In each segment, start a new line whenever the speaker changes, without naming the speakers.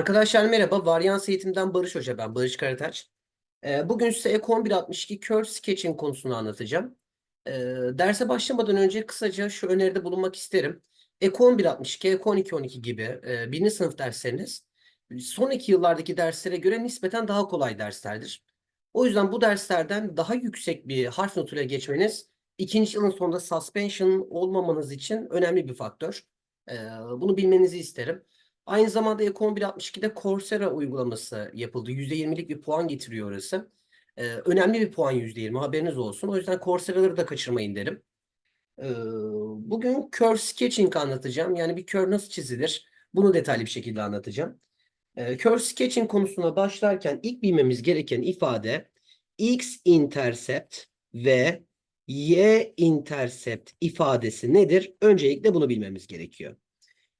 Arkadaşlar merhaba. Varyans eğitimden Barış Hoca ben. Barış Karataç. Ee, bugün size Ek 1162 Curve Sketching konusunu anlatacağım. Ee, derse başlamadan önce kısaca şu öneride bulunmak isterim. Ek 1162, Ek 1212 gibi e, birinci sınıf dersleriniz sonraki yıllardaki derslere göre nispeten daha kolay derslerdir. O yüzden bu derslerden daha yüksek bir harf notuyla geçmeniz ikinci yılın sonunda suspension olmamanız için önemli bir faktör. Ee, bunu bilmenizi isterim. Aynı zamanda Ek 1162'de Coursera uygulaması yapıldı. %20'lik bir puan getiriyor orası. Ee, önemli bir puan %20 haberiniz olsun. O yüzden Coursera'ları da kaçırmayın derim. Ee, bugün curve sketching anlatacağım. Yani bir curve nasıl çizilir? Bunu detaylı bir şekilde anlatacağım. Ee, curve sketching konusuna başlarken ilk bilmemiz gereken ifade x-intercept ve y-intercept ifadesi nedir? Öncelikle bunu bilmemiz gerekiyor.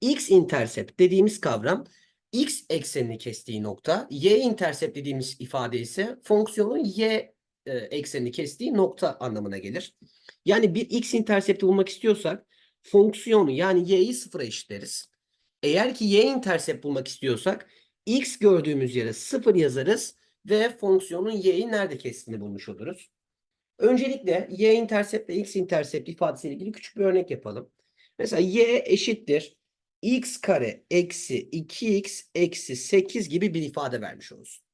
X-intercept dediğimiz kavram x eksenini kestiği nokta, y-intercept dediğimiz ifade ise fonksiyonun y e, eksenini kestiği nokta anlamına gelir. Yani bir x-intercept'i bulmak istiyorsak fonksiyonu yani y'yi sıfıra eşitleriz. Eğer ki y-intercept bulmak istiyorsak x gördüğümüz yere sıfır yazarız ve fonksiyonun y'yi nerede kestiğini bulmuş oluruz. Öncelikle y-intercept ve x-intercept ifadesiyle ilgili küçük bir örnek yapalım. Mesela y eşittir x kare eksi 2x eksi 8 gibi bir ifade vermiş olsun.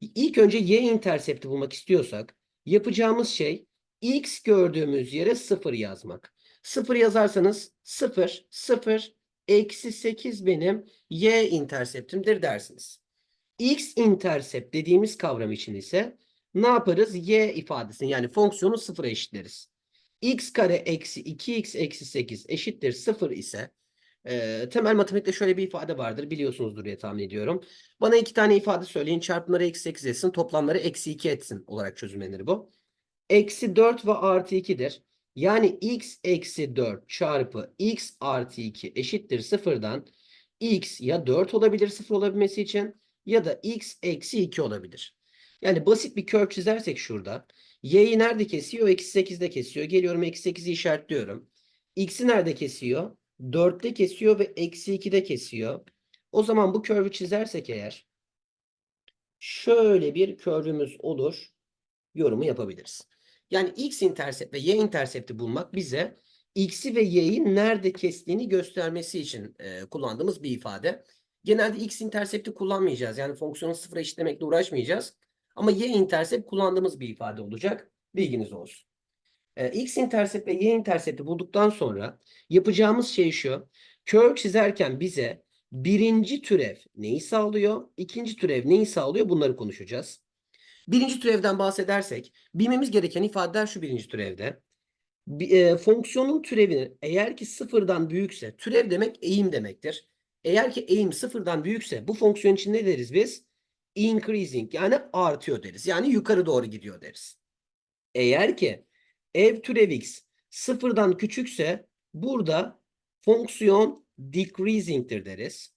İlk önce y intersepti bulmak istiyorsak yapacağımız şey x gördüğümüz yere 0 yazmak. 0 yazarsanız 0, 0, eksi 8 benim y interseptimdir dersiniz. x intersept dediğimiz kavram için ise ne yaparız? y ifadesini yani fonksiyonu 0'a eşitleriz. x kare eksi 2x eksi 8 eşittir 0 ise e, temel matematikte şöyle bir ifade vardır. Biliyorsunuzdur diye tahmin ediyorum. Bana iki tane ifade söyleyin. Çarpımları eksi 8 etsin. Toplamları eksi 2 etsin olarak çözümlenir bu. Eksi 4 ve artı 2'dir. Yani x eksi 4 çarpı x artı 2 eşittir sıfırdan x ya 4 olabilir sıfır olabilmesi için ya da x eksi 2 olabilir. Yani basit bir kök çizersek şurada y'yi nerede kesiyor? Eksi 8'de kesiyor. Geliyorum eksi 8'i işaretliyorum. x'i nerede kesiyor? 4'te kesiyor ve eksi 2'de kesiyor. O zaman bu curve'ü çizersek eğer şöyle bir curve'ümüz olur. Yorumu yapabiliriz. Yani x intersept ve y intersepti bulmak bize x'i ve y'yi nerede kestiğini göstermesi için e, kullandığımız bir ifade. Genelde x intersepti kullanmayacağız. Yani fonksiyonu sıfıra eşitlemekle uğraşmayacağız. Ama y intersept kullandığımız bir ifade olacak. Bilginiz olsun. E, x intersept ve y intersepti bulduktan sonra yapacağımız şey şu. Curve çizerken bize birinci türev neyi sağlıyor? ikinci türev neyi sağlıyor? Bunları konuşacağız. Birinci türevden bahsedersek bilmemiz gereken ifadeler şu birinci türevde. Bir, e, fonksiyonun türevini eğer ki sıfırdan büyükse türev demek eğim demektir. Eğer ki eğim sıfırdan büyükse bu fonksiyon için ne deriz biz? Increasing yani artıyor deriz. Yani yukarı doğru gidiyor deriz. Eğer ki ev türev x sıfırdan küçükse burada fonksiyon decreasing'tir deriz.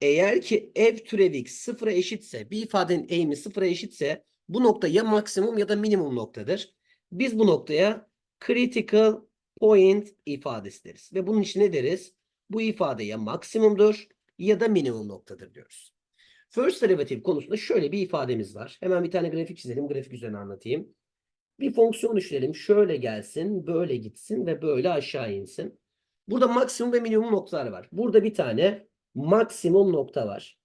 Eğer ki ev türev x sıfıra eşitse bir ifadenin eğimi sıfıra eşitse bu nokta ya maksimum ya da minimum noktadır. Biz bu noktaya critical point ifadesi deriz. Ve bunun için ne deriz? Bu ifade ya maksimumdur ya da minimum noktadır diyoruz. First derivative konusunda şöyle bir ifademiz var. Hemen bir tane grafik çizelim. Grafik üzerine anlatayım. Bir fonksiyon düşünelim. Şöyle gelsin, böyle gitsin ve böyle aşağı insin. Burada maksimum ve minimum noktalar var. Burada bir tane maksimum nokta var.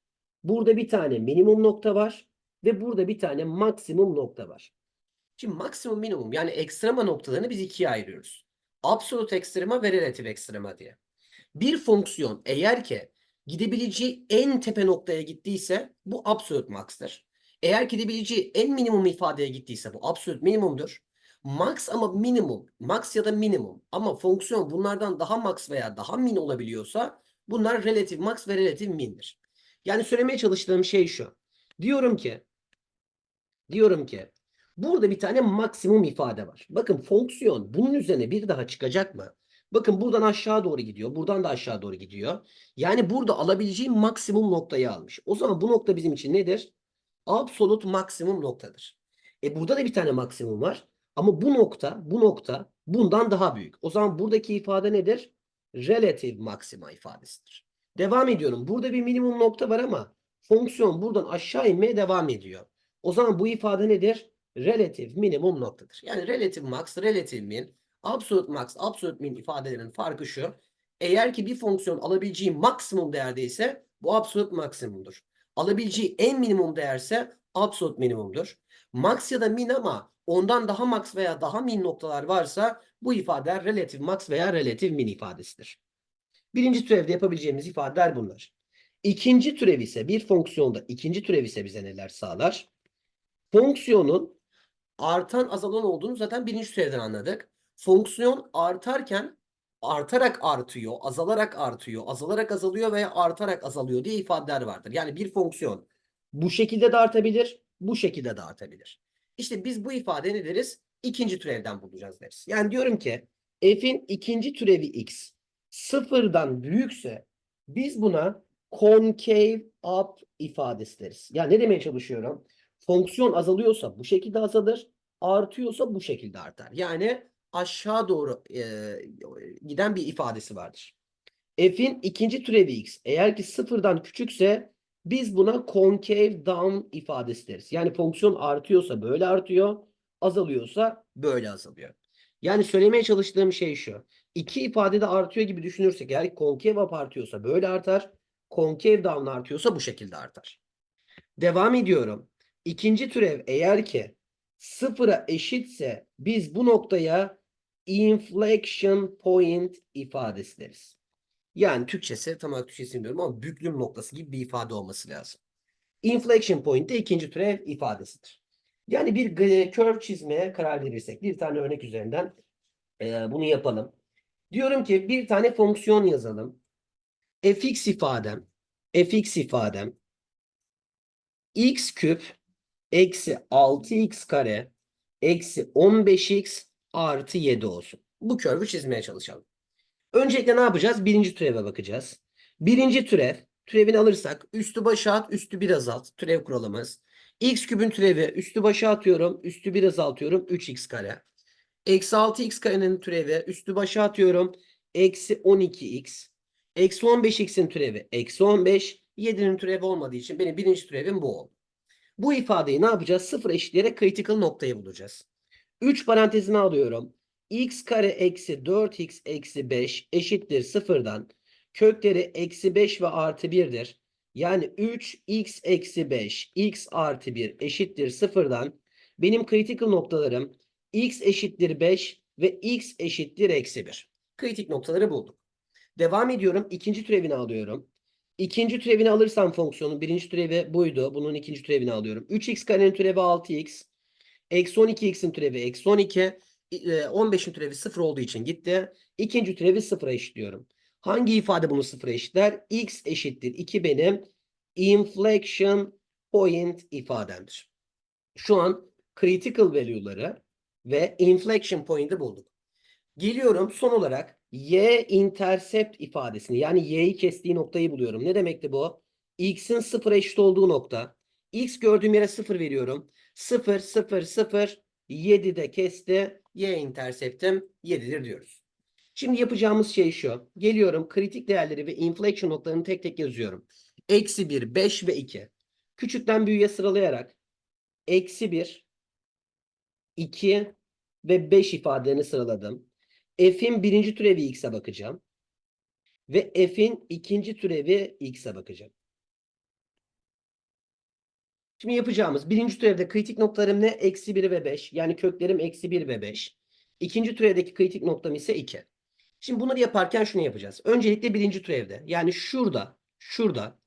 Burada bir tane minimum nokta var. Ve burada bir tane maksimum nokta var. Şimdi maksimum minimum yani ekstrema noktalarını biz ikiye ayırıyoruz. Absolute ekstrema ve relatif ekstrema diye. Bir fonksiyon eğer ki gidebileceği en tepe noktaya gittiyse bu absolute max'tır. Eğer gidebileceği en minimum ifadeye gittiyse bu absolute minimumdur. Max ama minimum, max ya da minimum ama fonksiyon bunlardan daha max veya daha min olabiliyorsa bunlar relative max ve relative min'dir. Yani söylemeye çalıştığım şey şu. Diyorum ki diyorum ki burada bir tane maksimum ifade var. Bakın fonksiyon bunun üzerine bir daha çıkacak mı? Bakın buradan aşağı doğru gidiyor. Buradan da aşağı doğru gidiyor. Yani burada alabileceğim maksimum noktayı almış. O zaman bu nokta bizim için nedir? Absolut maksimum noktadır. E burada da bir tane maksimum var. Ama bu nokta, bu nokta bundan daha büyük. O zaman buradaki ifade nedir? Relative maxima ifadesidir. Devam ediyorum. Burada bir minimum nokta var ama Fonksiyon buradan aşağı inmeye devam ediyor. O zaman bu ifade nedir? Relatif minimum noktadır. Yani relative max, relative min, absolute max, absolute min ifadelerinin farkı şu. Eğer ki bir fonksiyon alabileceği maksimum değerdeyse bu absolute maksimumdur. Alabileceği en minimum değerse absolute minimumdur. Max ya da min ama ondan daha max veya daha min noktalar varsa bu ifadeler relative max veya relative min ifadesidir. Birinci türevde yapabileceğimiz ifadeler bunlar. İkinci türev ise bir fonksiyonda ikinci türev ise bize neler sağlar? Fonksiyonun artan azalan olduğunu zaten birinci türevden anladık. Fonksiyon artarken artarak artıyor, azalarak artıyor, azalarak azalıyor veya artarak azalıyor diye ifadeler vardır. Yani bir fonksiyon bu şekilde de artabilir, bu şekilde de artabilir. İşte biz bu ifade ne deriz? İkinci türevden bulacağız deriz. Yani diyorum ki f'in ikinci türevi x sıfırdan büyükse biz buna concave up ifadesi deriz. Yani ne demeye çalışıyorum? Fonksiyon azalıyorsa bu şekilde azalır, artıyorsa bu şekilde artar. Yani aşağı doğru e, giden bir ifadesi vardır. F'in ikinci türevi x eğer ki sıfırdan küçükse biz buna concave down ifadesi deriz. Yani fonksiyon artıyorsa böyle artıyor, azalıyorsa böyle azalıyor. Yani söylemeye çalıştığım şey şu. İki ifade de artıyor gibi düşünürsek eğer concave up artıyorsa böyle artar, concave down artıyorsa bu şekilde artar. Devam ediyorum. İkinci türev eğer ki sıfıra eşitse biz bu noktaya inflection point ifadesi deriz. Yani Türkçesi tam olarak Türkçesini bilmiyorum ama büklüm noktası gibi bir ifade olması lazım. Inflection point de ikinci türev ifadesidir. Yani bir g- curve çizmeye karar verirsek bir tane örnek üzerinden e, bunu yapalım. Diyorum ki bir tane fonksiyon yazalım. fx ifadem fx ifadem x küp eksi 6x kare eksi 15x artı 7 olsun. Bu curve'ü çizmeye çalışalım. Öncelikle ne yapacağız? Birinci türeve bakacağız. Birinci türev, türevini alırsak üstü başa at, üstü bir azalt. Türev kuralımız. x küpün türevi üstü başa atıyorum, üstü bir azaltıyorum. 3x kare. Eksi 6x karenin türevi üstü başa atıyorum. Eksi 12x. Eksi 15x'in türevi eksi 15. 7'nin türevi olmadığı için benim birinci türevim bu oldu. Bu ifadeyi ne yapacağız? Sıfır eşitleyerek critical noktayı bulacağız. 3 parantezine alıyorum. x kare eksi 4x eksi 5 eşittir sıfırdan. Kökleri eksi 5 ve artı 1'dir. Yani 3x eksi 5 x artı 1 eşittir sıfırdan. Benim critical noktalarım x eşittir 5 ve x eşittir eksi 1. Kritik noktaları bulduk. Devam ediyorum. İkinci türevini alıyorum. İkinci türevini alırsam fonksiyonun birinci türevi buydu. Bunun ikinci türevini alıyorum. 3x karenin türevi 6x. Eksi 12x'in türevi eksi 12. e, 15'in türevi 0 olduğu için gitti. İkinci türevi 0'a eşitliyorum. Hangi ifade bunu 0'a eşitler? x eşittir 2 benim inflection point ifademdir. Şu an critical value'ları ve inflection point'i bulduk. Geliyorum son olarak y intercept ifadesini yani y'yi kestiği noktayı buluyorum. Ne demekti bu? x'in 0 eşit olduğu nokta. x gördüğüm yere 0 veriyorum. 0 0 0 7 de kesti. Y intercept'im 7'dir diyoruz. Şimdi yapacağımız şey şu. Geliyorum kritik değerleri ve inflection noktalarını tek tek yazıyorum. Eksi 1, 5 ve 2. Küçükten büyüğe sıralayarak eksi 1, 2 ve 5 ifadelerini sıraladım. F'in birinci türevi x'e bakacağım. Ve f'in ikinci türevi x'e bakacağım. Şimdi yapacağımız birinci türevde kritik noktalarım ne? Eksi 1 ve 5. Yani köklerim eksi 1 ve 5. İkinci türevdeki kritik noktam ise 2. Şimdi bunları yaparken şunu yapacağız. Öncelikle birinci türevde yani şurada, şurada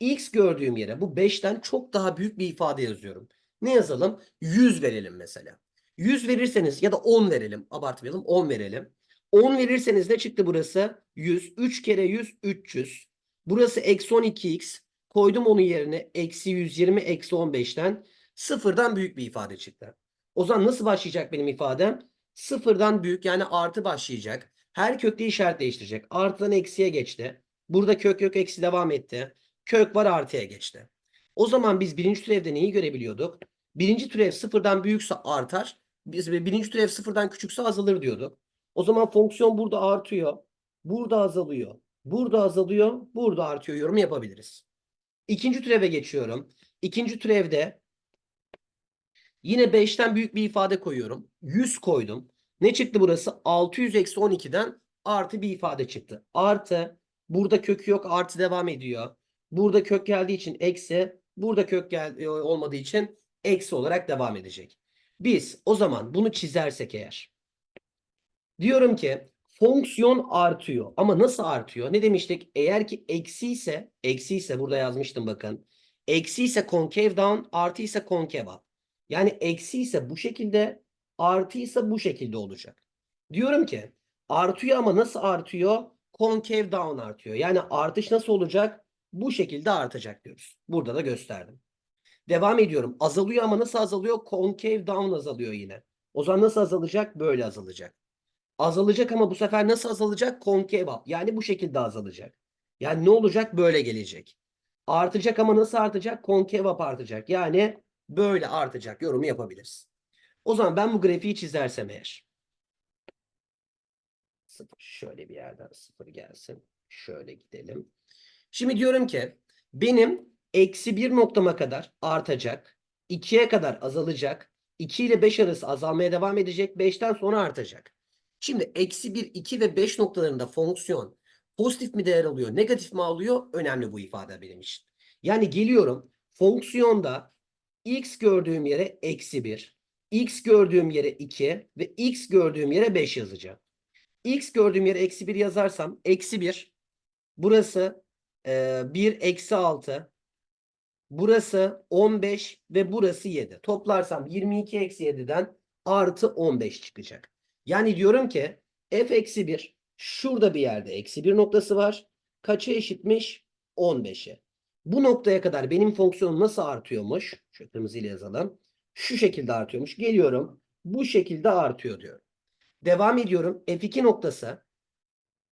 x gördüğüm yere bu 5'ten çok daha büyük bir ifade yazıyorum. Ne yazalım? 100 verelim mesela. 100 verirseniz ya da 10 verelim. Abartmayalım 10 verelim. 10 verirseniz ne çıktı burası? 100. 3 kere 100 300. Burası eksi 12x. Koydum onun yerine eksi 120 eksi 15'ten sıfırdan büyük bir ifade çıktı. O zaman nasıl başlayacak benim ifadem? Sıfırdan büyük yani artı başlayacak. Her kökte işaret değiştirecek. Artıdan eksiye geçti. Burada kök kök eksi devam etti. Kök var artıya geçti. O zaman biz birinci türevde neyi görebiliyorduk? Birinci türev sıfırdan büyükse artar. Biz birinci türev sıfırdan küçükse azalır diyorduk. O zaman fonksiyon burada artıyor. Burada azalıyor. Burada azalıyor. Burada artıyor yorum yapabiliriz. İkinci türeve geçiyorum. İkinci türevde yine 5'ten büyük bir ifade koyuyorum. 100 koydum. Ne çıktı burası? 600 eksi 12'den artı bir ifade çıktı. Artı burada kökü yok artı devam ediyor. Burada kök geldiği için eksi. Burada kök gel e, olmadığı için eksi olarak devam edecek. Biz o zaman bunu çizersek eğer. Diyorum ki fonksiyon artıyor. Ama nasıl artıyor? Ne demiştik? Eğer ki eksi ise, eksi ise burada yazmıştım bakın. Eksi ise concave down, artı ise concave up. Yani eksi ise bu şekilde, artı ise bu şekilde olacak. Diyorum ki artıyor ama nasıl artıyor? Concave down artıyor. Yani artış nasıl olacak? Bu şekilde artacak diyoruz. Burada da gösterdim. Devam ediyorum. Azalıyor ama nasıl azalıyor? Concave down azalıyor yine. O zaman nasıl azalacak? Böyle azalacak. Azalacak ama bu sefer nasıl azalacak? Up. Yani bu şekilde azalacak. Yani ne olacak? Böyle gelecek. Artacak ama nasıl artacak? Up artacak. Yani böyle artacak. Yorumu yapabiliriz. O zaman ben bu grafiği çizersem eğer. Şöyle bir yerden sıfır gelsin. Şöyle gidelim. Şimdi diyorum ki benim eksi bir noktama kadar artacak. 2'ye kadar azalacak. 2 ile 5 arası azalmaya devam edecek. 5'ten sonra artacak. Şimdi eksi 1, 2 ve 5 noktalarında fonksiyon pozitif mi değer alıyor, negatif mi alıyor? Önemli bu ifade benim için. Yani geliyorum fonksiyonda x gördüğüm yere eksi 1, x gördüğüm yere 2 ve x gördüğüm yere 5 yazacağım. x gördüğüm yere eksi 1 yazarsam eksi 1 burası e, 1 eksi 6 burası 15 ve burası 7. Toplarsam 22 eksi 7'den artı 15 çıkacak. Yani diyorum ki f eksi 1 şurada bir yerde eksi 1 noktası var. Kaça eşitmiş? 15'e. Bu noktaya kadar benim fonksiyonum nasıl artıyormuş? Şu kırmızıyla yazalım. Şu şekilde artıyormuş. Geliyorum. Bu şekilde artıyor diyorum. Devam ediyorum. F2 noktası.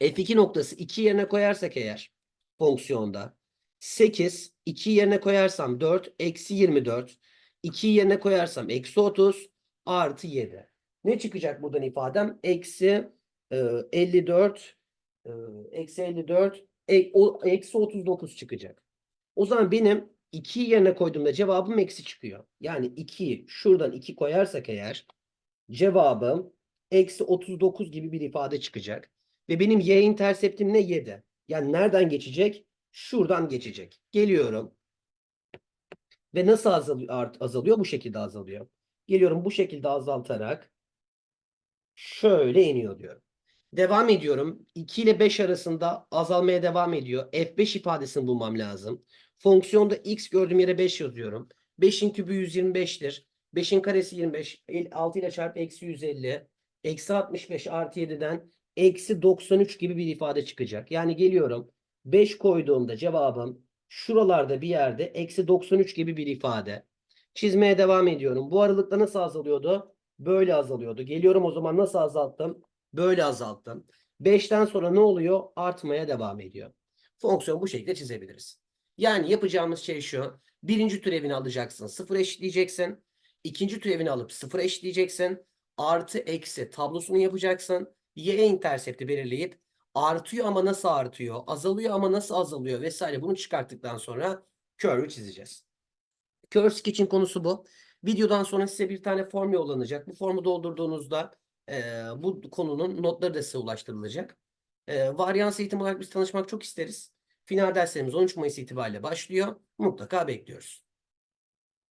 F2 noktası 2 yerine koyarsak eğer fonksiyonda 8 2 yerine koyarsam 4 eksi 24 2 yerine koyarsam eksi 30 artı 7. Ne çıkacak buradan ifadem? Eksi e, 54 e, eksi 54 e, o, eksi 39 çıkacak. O zaman benim 2 yerine koyduğumda cevabım eksi çıkıyor. Yani 2'yi şuradan 2 koyarsak eğer cevabım eksi 39 gibi bir ifade çıkacak. Ve benim y interseptim ne? 7. Yani nereden geçecek? Şuradan geçecek. Geliyorum. Ve nasıl azalıyor? azalıyor? Bu şekilde azalıyor. Geliyorum bu şekilde azaltarak şöyle iniyor diyorum. Devam ediyorum. 2 ile 5 arasında azalmaya devam ediyor. F5 ifadesini bulmam lazım. Fonksiyonda x gördüğüm yere 5 yazıyorum. 5'in kübü 125'tir. 5'in karesi 25. 6 ile çarp eksi 150. Eksi 65 artı 7'den eksi 93 gibi bir ifade çıkacak. Yani geliyorum. 5 koyduğumda cevabım şuralarda bir yerde eksi 93 gibi bir ifade. Çizmeye devam ediyorum. Bu aralıkta nasıl azalıyordu? Böyle azalıyordu. Geliyorum o zaman nasıl azalttım? Böyle azalttım. 5'ten sonra ne oluyor? Artmaya devam ediyor. Fonksiyon bu şekilde çizebiliriz. Yani yapacağımız şey şu. Birinci türevini alacaksın. Sıfır eşitleyeceksin. İkinci türevini alıp sıfır eşitleyeceksin. Artı eksi tablosunu yapacaksın. Y intersepti belirleyip artıyor ama nasıl artıyor? Azalıyor ama nasıl azalıyor? Vesaire bunu çıkarttıktan sonra curve'ü çizeceğiz. Curve sketch'in konusu bu. Videodan sonra size bir tane form yollanacak. Bu formu doldurduğunuzda e, bu konunun notları da size ulaştırılacak. E, varyans eğitim olarak biz tanışmak çok isteriz. Final derslerimiz 13 Mayıs itibariyle başlıyor. Mutlaka bekliyoruz.